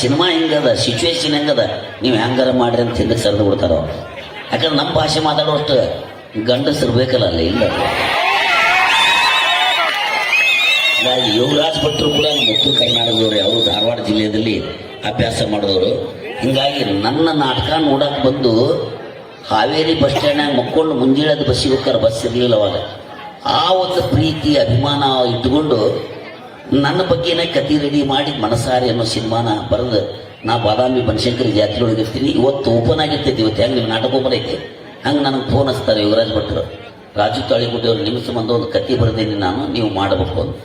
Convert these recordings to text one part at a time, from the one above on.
Cinema ಹೆಂಗದ situation ಹೆಂಗದ, ನೀವು ಹೆಂಗಾರ ಮಾಡ್ರಿ ಅಂತ ಹಿಂದಕ್ಕೆ ಸರಿದು ಬಿಡ್ತಾರ? ಯಾಕಂದ್ರೆ ನಮ್ಮ ಭಾಷೆ ಮಾತಾಡೋಷ್ಟು ಗಂಡಸರು ಬೇಕಲ್ಲ ಅಲ್ಲಿ, ಇಲ್ಲ? ಹೀಗಾಗಿ ಯೋಗರಾಜ್ ಭಟ್ರು ಕೂಡ ನಮ್ಮ ಉತ್ತರ ಕರ್ನಾಟಕದವರು ಅವರು ಧಾರವಾಡ ಜಿಲ್ಲೆಯಲ್ಲಿ ಅಭ್ಯಾಸ ಮಾಡಿದವರು. ಹಿಂಗಾಗಿ ನನ್ನ ನಾಟಕ ನೋಡಕ್ಕೆ ಬಂದು ಹಾವೇರಿ ಬಸ್ ಸ್ಟ್ಯಾಂಡ್ನಾಗ ಮಕ್ಕೊಂಡು ಮುಂಜಾನೆ ಬಸ್ಸಿಗೆ ಹೋಗ್ತಾರೆ, ಬಸ್ ಇರಲಿಲ್ಲ ಅವಾಗ. ಆ ಒಂದು ಪ್ರೀತಿ, ಅಭಿಮಾನ ಇಟ್ಕೊಂಡು ನನ್ನ ಬಗ್ಗೆನೇ ಕತಿ ರೆಡಿ ಮಾಡಿ ಮನಸಾರಿ ಅನ್ನೋ ಸಿನಿಮಾನ ಬರೆದು ನಾ ಬಾದಾಮಿ ಬನಶಂಕರಿ ಜಾತ್ರೆ ಒಳಗೆ ಇರ್ತೀನಿ. ಇವತ್ತು ಓಪನ್ ಆಗಿರ್ತೈತಿ ಇವತ್ತು. ಹೆಂಗೆ ನಿಮ್ಮ ನಾಟಕ ಓಪನ್ ಐತಿ? ಹಂಗೆ ನನಗೆ ಫೋನ್ ಹಚ್ತಾರೆ ಯುವರಾಜ್ ಭಟ್ರು. ರಾಜು ತಾಳಿಗುಡ್ಡಿ ಅವ್ರ ನಿಮ್ಮ ಸಂಬಂಧ ಒಂದು ಕತಿ ಬರೆದೀನಿ ನಾನು. ನೀವು ಮಾಡಬೇಕು ಅಂತ.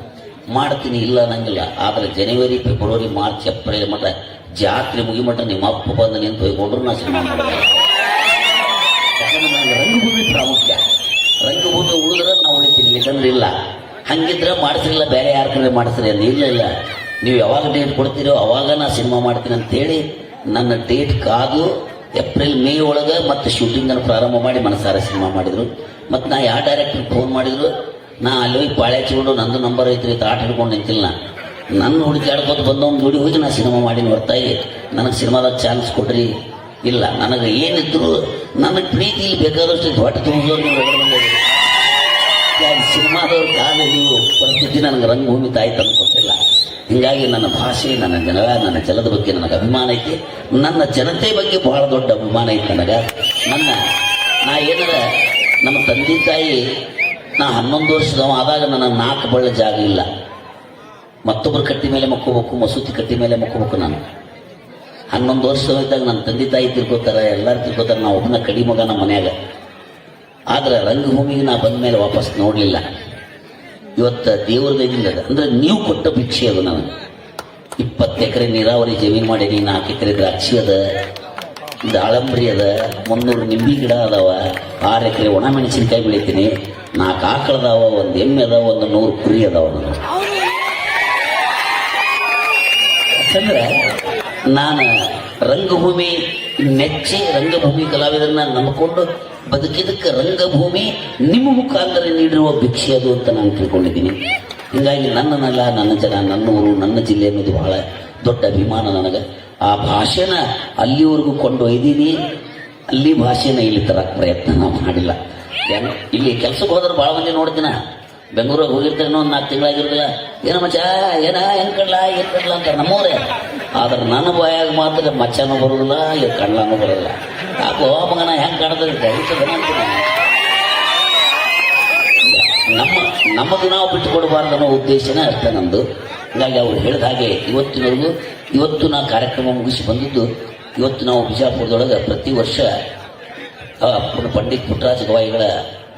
ಮಾಡ್ತೀನಿ, ಇಲ್ಲ ಅನ್ನಂಗಿಲ್ಲ. ಆದರೆ ಜನವರಿ ಫೆಬ್ರವರಿ ಮಾರ್ಚ್ ಏಪ್ರಿಲ್ ಮಟ್ಟ ಜಾತ್ರೆ ಮುಗಿಮಟ್ಟ ನಿಮ್ಮ ಅಪ್ಪ ಬಂದು ನಿಂತು ಹೋಗ್ಕೊಂಡ್ರು ನಾ ಸಿನಿಮಾ ಮಾಡಿದೆ ರಂಗಭೂಮಿ ಪ್ರಾಮುಖ್ಯ. ರಂಗಭೂಮಿ ಉಳಿದ್ರೆ ನಾವು ಉಳಿತೀನಿ. ಇಲ್ಲ. ಹಂಗಿದ್ರೆ ಮಾಡಿಸಿರಲಿಲ್ಲ ಬೇರೆ ಯಾರ ಕಡೆ ಮಾಡಿಸ್ರಿ ಅಂತ ಇಲ್ಲ ನೀವು ಯಾವಾಗ ಡೇಟ್ ಕೊಡ್ತೀರೋ ಅವಾಗ ನಾ ಸಿನಿಮಾ ಮಾಡ್ತೀನಿ ಅಂತೇಳಿ ನನ್ನ ಡೇಟ್ ಕಾದು ಏಪ್ರಿಲ್ ಮೇ ಒಳಗೆ ಮತ್ತೆ ಶೂಟಿಂಗನ್ನು ಪ್ರಾರಂಭ ಮಾಡಿ ಮನಸಾರ ಸಿನಿಮಾ ಮಾಡಿದ್ರು. ಮತ್ತು ನಾ ಯಾವ ಡೈರೆಕ್ಟರ್ ಫೋನ್ ಮಾಡಿದ್ರು? ನಾ ಅಲ್ಲಿ ಹೋಗಿ ಪಾಳೆ ಹಚ್ಕೊಂಡು ನಂದು ನಂಬರ್ ಐತ್ರಿ ಅಂತ ಆಟ ಹಿಡ್ಕೊಂಡು ನಿಂತಿಲ್ಲ. ನನ್ನ ಹುಡುಕಾಡ್ಕೋತ ಬಂದೊಂದು ಹುಡುಗಿ ಹೋಗಿ ನಾ ಸಿನಿಮಾ ಮಾಡೀನಿ ಹೊರತಾಗಿ ನನಗೆ ಸಿನಿಮಾದಾಗ ಚಾನ್ಸ್ ಕೊಡ್ರಿ. ಇಲ್ಲ, ನನಗೆ ಏನಿದ್ರು ನನಗೆ ಪ್ರೀತಿ ಬೇಕಾದಷ್ಟು ಹೊಟ್ಟೆ ತುಂಬಿದವ್ರು ಸಿನಿಮಾದವ್ರ ನೀವು, ಪರಿಸ್ಥಿತಿ ನನಗೆ ರಂಗಭೂಮಿ ತಾಯಿ ಕೊಟ್ಟಿಲ್ಲ. ಹಿಂಗಾಗಿ ನನ್ನ ಭಾಷೆ, ನನ್ನ ಜನ ನನ್ನ ಜಲದ ಬಗ್ಗೆ ನನಗೆ ಅಭಿಮಾನ ಐತಿ. ನನ್ನ ಜನತೆ ಬಗ್ಗೆ ಬಹಳ ದೊಡ್ಡ ಅಭಿಮಾನ ಐತಿ ನನಗೆ. ನನ್ನ, ನಾ ಏನಾರ, ನಮ್ಮ ತಂದೆ ತಾಯಿ, ನಾ ಹನ್ನೊಂದು ವರ್ಷದವ ಆದಾಗ ನನಗೆ ನಾಲ್ಕು ಬಳ್ಳ ಜಾಗ ಇಲ್ಲ. ಮತ್ತೊಬ್ಬರು ಕಟ್ಟಿ ಮೇಲೆ ಮಕ್ಕೋಬೇಕು, ಮಸೂತಿ ಕಟ್ಟಿ ಮೇಲೆ ಮಕ್ಕೋಬೇಕು ನಾನು. ಹನ್ನೊಂದು ವರ್ಷದವ ಇದ್ದಾಗ ನನ್ನ ತಂದೆ ತಾಯಿ ತಿರ್ಕೋತಾರೆ ಎಲ್ಲರೂ ತಿರ್ಕೋತಾರೆ ನಾವು ಒಬ್ಬನ ಕಡಿಮಗ ನಮ್ಮ ಮನ್ಯಾಗ. ಆದ್ರೆ ರಂಗಭೂಮಿಗೆ ನಾ ಬಂದ ಮೇಲೆ ವಾಪಸ್ ನೋಡಲಿಲ್ಲ. ಇವತ್ತು ದೇವ್ರ ದಯದಿಂದ ಅದ. ಅಂದ್ರೆ ನೀವು ಕೊಟ್ಟ ಭಿಕ್ಷೆ ಅದು ನನಗೆ. ಇಪ್ಪತ್ತು ಎಕರೆ ನೀರಾವರಿ ಜಮೀನು ಮಾಡೀನಿ ನಾಲ್ಕು ಎಕರೆ ದ್ರಾಕ್ಷಿ ಅದ ದಾಳಂಬ್ರಿ ಅದ, ಮುನ್ನೂರು ನಿಂಬಿ ಗಿಡ ಅದಾವ, ಆರು ಎಕರೆ ಒಣ ಮೆಣಸಿನ್ಕಾಯಿ ಬೆಳಿತೀನಿ, ನಾಲ್ಕು ಆಕಳದಾವ ಒಂದು ಎಮ್ಮೆ ಅದಾವ, ಒಂದು ನೂರು ಕುರಿ ಅದಾವ ನನಗೆ. ಯಾಕಂದ್ರೆ ನಾನು ರಂಗಭೂಮಿ, ನೆಚ್ಚಿ ರಂಗಭೂಮಿ ಕಲಾವಿದರನ್ನ ನಂಬಿಕೊಂಡು ಬದುಕಿದಕ್ಕೆ ರಂಗಭೂಮಿ ನಿಮ್ಮ ಮುಖಾಂತರ ನೀಡಿರುವ ಭಿಕ್ಷೆ ಅದು ಅಂತ ನಾನು ತಿಳ್ಕೊಂಡಿದ್ದೀನಿ. ಹೀಗಾಗಿ ನನ್ನ ನೆಲ ನನ್ನ ಜನ ನನ್ನ ಊರು ನನ್ನ ಜಿಲ್ಲೆ ಅನ್ನೋದು ಬಹಳ ದೊಡ್ಡ ಅಭಿಮಾನ ನನಗೆ. ಆ ಭಾಷೆನ ಅಲ್ಲಿವರೆಗೂ ಕೊಂಡೊಯ್ದೀನಿ. ಅಲ್ಲಿ ಭಾಷೆನ ಇಲ್ಲಿ ತರ ಪ್ರಯತ್ನ ನಾವು ಮಾಡಿಲ್ಲ. ಇಲ್ಲಿ ಕೆಲ್ಸಕ್ಕೆ ಹೋದ್ರೆ ಭಾಳ ಮಂದಿ ನೋಡ್ತೀನ? ಬೆಂಗಳೂರಿಗೆ ಹೋಗಿರ್ತೇನೆ ಒಂದು ನಾಲ್ಕು ತಿಂಗಳಾಗಿರೋದಿಲ್ಲ ಏನ ಮಚ್ಚ, ಏನ ಏನು ಕಡ್ಲ ಏನ್ ಕಡ್ಲ ಅಂತ ನಮ್ಮೂರೇ ಆದ್ರೆ ನನ್ನ ಬಾಯಾಗ ಮಾತ್ರ ಮಚ್ಚನೂ ಬರೋದಿಲ್ಲ, ಇಲ್ಲಿ ಕಡ್ಲನೂ ಬರೋದಿಲ್ಲ. ಯಾಕೋ ಮಗನ ಹೆಂಗೆ ನಮ್ಮ ನಮಗೆ ನಾವು ಬಿಟ್ಟು ಕೊಡಬಾರ್ದು ಅನ್ನೋ ಉದ್ದೇಶನೇ ಅರ್ಥ ನಮ್ಮದು ಹೀಗಾಗಿ ಅವ್ರು ಹೇಳಿದ ಹಾಗೆ ಇವತ್ತಿನವರೆಗೂ ಇವತ್ತು ನಾ ಕಾರ್ಯಕ್ರಮ ಮುಗಿಸಿ ಬಂದಿದ್ದು ಇವತ್ತು ನಾವು ಬಿಜಾಪುರದೊಳಗೆ ಪ್ರತಿ ವರ್ಷ ಪಂಡಿತ್ ಪುಟ್ಟರಾಜ ಗವಾಯಿಗಳ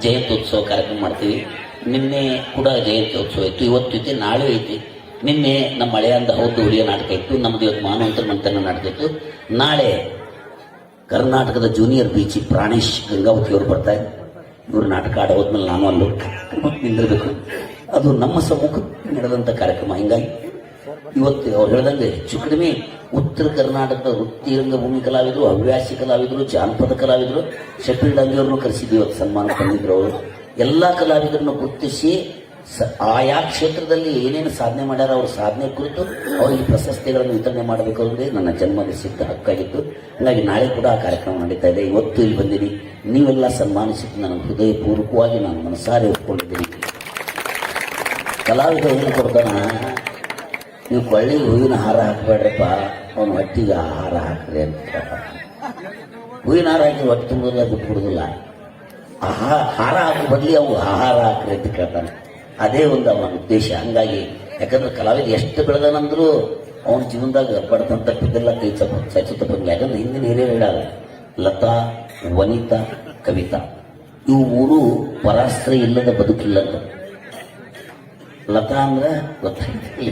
ಜಯಂತ್ಯೋತ್ಸವ ಕಾರ್ಯಕ್ರಮ ಮಾಡ್ತೀವಿ. ನಿನ್ನೆ ಕೂಡ ಜಯಂತ್ಯೋತ್ಸವ ಇತ್ತು. ಇವತ್ತು ಐತಿ, ನಾಳೆ ಐತಿ. ನಿನ್ನೆ ನಮ್ಮ ಹಳೆಯಂದ ಹೌದು ಉಳಿಯ ನಾಟಕ ಇತ್ತು. ನಮ್ದು ಇವತ್ತು ಮಾನವಂತರ ಮಂತನ ನಾಟಕ ಇತ್ತು. ನಾಳೆ ಕರ್ನಾಟಕದ ಜೂನಿಯರ್ ಬೀಚಿ ಪ್ರಾಣೇಶ್ ಗಂಗಾವತಿ ಅವರು ಬರ್ತಾರೆ ಇವರು ನಾಟಕ ಆಡ ಹೋದ್ಮೇಲೆ ನಾನು ಅಲ್ಲಿ ನಿಂದಿರಬೇಕು. ಅದು ನಮ್ಮ ಸಮ್ಮುಖ ನಡೆದಂಥ ಕಾರ್ಯಕ್ರಮ. ಹಿಂಗಾಗಿ ಇವತ್ತು ಅವ್ರು ಹೇಳ್ದಂಗೆ ಹೆಚ್ಚು ಕಡಿಮೆ ಉತ್ತರ ಕರ್ನಾಟಕದ ವೃತ್ತಿ ರಂಗಭೂಮಿ ಕಲಾವಿದರು, ಹವ್ಯಾಸಿ ಕಲಾವಿದರು, ಜಾನಪದ ಕಲಾವಿದರು, ಶಫೀಲ್ ಡಂಗಿಯವ್ರನ್ನು ಕರೆಸಿದ್ವಿ ಇವತ್ತು ಸನ್ಮಾನ ತಂದಿದ್ರು ಅವರು. ಎಲ್ಲ ಕಲಾವಿದರನ್ನು ಗುರುತಿಸಿ ಆಯಾ ಕ್ಷೇತ್ರದಲ್ಲಿ ಏನೇನು ಸಾಧನೆ ಮಾಡ್ಯಾರ ಅವ್ರ ಸಾಧನೆ ಕುರಿತು ಅವರಿಗೆ ಪ್ರಶಸ್ತಿಗಳನ್ನು ವಿತರಣೆ ಮಾಡಬೇಕು ಅಂದರೆ ನನ್ನ ಜನ್ಮದ ಸಿದ್ಧ ಹಕ್ಕಾಗಿತ್ತು. ಹಾಗಾಗಿ ನಾಳೆ ಕೂಡ ಆ ಕಾರ್ಯಕ್ರಮ ನಡೀತಾ ಇದೆ. ಇವತ್ತು ಇಲ್ಲಿ ಬಂದಿನಿ ನೀವೆಲ್ಲ ಸನ್ಮಾನಿಸಿದ್ದು ನನ್ನ ಹೃದಯಪೂರ್ವಕವಾಗಿ ನಾನು ಮನಸಾರೆ ಕಲಾವಿದ ಏನು ಕೊಡ್ತಾನ, ನೀವು ಕೊಳ್ಳಿ ಹೂವಿನ ಹಾರ ಹಾಕಬೇಡ್ರಪ್ಪ. ಅವನು ಹೊಟ್ಟಿಗೆ ಆಹಾರ ಹಾಕ್ರಿ ಅಂತ. ಹೂವಿನ ಹಾರ ಹಾಕಿ ಹೊಟ್ಟೆ ತುಂಬೋದಿಲ್ಲ ಬಿಟ್ಟು ಬಿಡುದಿಲ್ಲ ಆಹಾ, ಹಾರ ಹಾಕೋ ಬದಲಿ ಅವು ಆಹಾರ ಹಾಕ್ರಿ ಅಂತ ಕೇಳ್ತಾನೆ. ಅದೇ ಒಂದು ಅವನ ಉದ್ದೇಶ. ಹಂಗಾಗಿ ಯಾಕಂದ್ರೆ ಕಲಾವಿದ ಎಷ್ಟು ಬೆಳೆದನಂದ್ರು ಅವನ ಜೀವನದಾಗ ಬಡತನ ತಪ್ಪಿದ್ದೆಲ್ಲ ಕೈ ಚಪ್ಪ ಚಚ್ಚು ತಪ್ಪಿಲ್ಲ ಯಾಕಂದ್ರೆ ಹಿಂದಿನ ಹಿರಿಯರು ಹೇಳಲ್ಲ ಲತಾ, ವನಿತಾ, ಕವಿತಾ. ಇವು ಮೂರು ಪರಾಸ್ತ್ರ ಇಲ್ಲದ ಬದುಕಿಲ್ಲ ಲತಾ ಅಂದ್ರೆ ಗೊತ್ತಾಯ್ತು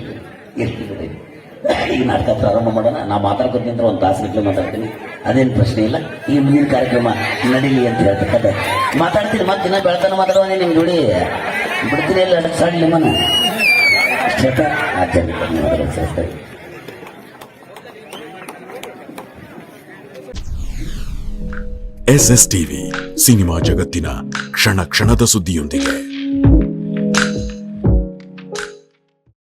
ಈಗ ನಾಟಕ ಪ್ರಾರಂಭ ಮಾಡೋಣ. ನಾ ಮಾತಾಡ್ಕೊತೀನಿ ಒಂದು ತಾಸು ಮಾತಾಡ್ತೀನಿ. ಅದೇನು ಪ್ರಶ್ನೆ ಇಲ್ಲ. ಈ ಮುಂದಿನ ಕಾರ್ಯಕ್ರಮ ನಡೀಲಿ ಅಂತ ಹೇಳ್ತಕ್ಕಂಥ ಮಾತಾಡ್ತೀನಿ. ಮತ್ತೆ ದಿನ ಬೆಳತನ ಮಾತಾಡುವ ನಿಮ್ಗೆ ಜೋಡಿ ಬಿಡ್ತೀನಿ ಇಲ್ಲ ಸಣ್ಣ ನಿಮ್ಮನ್ನ. ಕ್ಷೇತ್ರ ಆಚರಣೆ ಸರಿ ಎಸ್ ಎಸ್ ಟಿವಿ ಸಿನಿಮಾ ಜಗತ್ತಿನ ಕ್ಷಣ ಕ್ಷಣದ ಸುದ್ದಿಯೊಂದಿಗೆ.